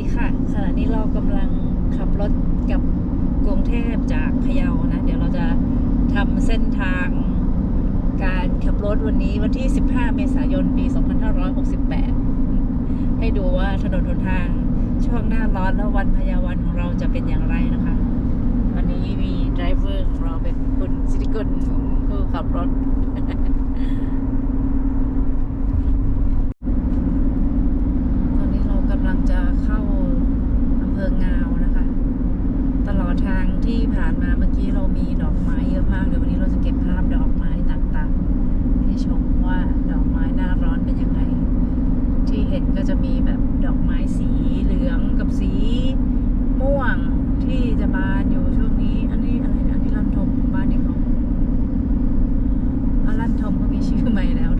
ีค่ะ ขณะนี้เรากำลังขับรถกลับกรุงเทพจากพะเยานะ เดี๋ยวเราจะทำเส้นทางการขับรถวันนี้วันที่ 15 เมษายน ปี 2568 ให้ดูว่าถนนหนทางช่วงหน้าร้อนและวันพยาวันของเราจะเป็นอย่างไรนะคะ วันนี้มีไดรเวอร์ของเราเป็นคุณสิริกุลผู้ขับรถ ตอนนี้เรากำลังจะเข้าอำเภองาวนะคะ ตลอด ที่ผ่านมาเมื่อกี้เรามีดอกไม้เยอะมากเดี๋ยววันนี้เราจะเก็บภาพดอกไม้ต่างๆ ให้ชมว่าดอกไม้หน้าร้อนเป็นยังไง ที่เห็นก็จะมีแบบดอกไม้สีเหลืองกับสีม่วงที่จะบานอยู่ช่วงนี้ อันนี้อะไรนะอันนี้ลันทมของบ้านนี้เขาอาลันทมเขามีชื่อใหม่แล้ว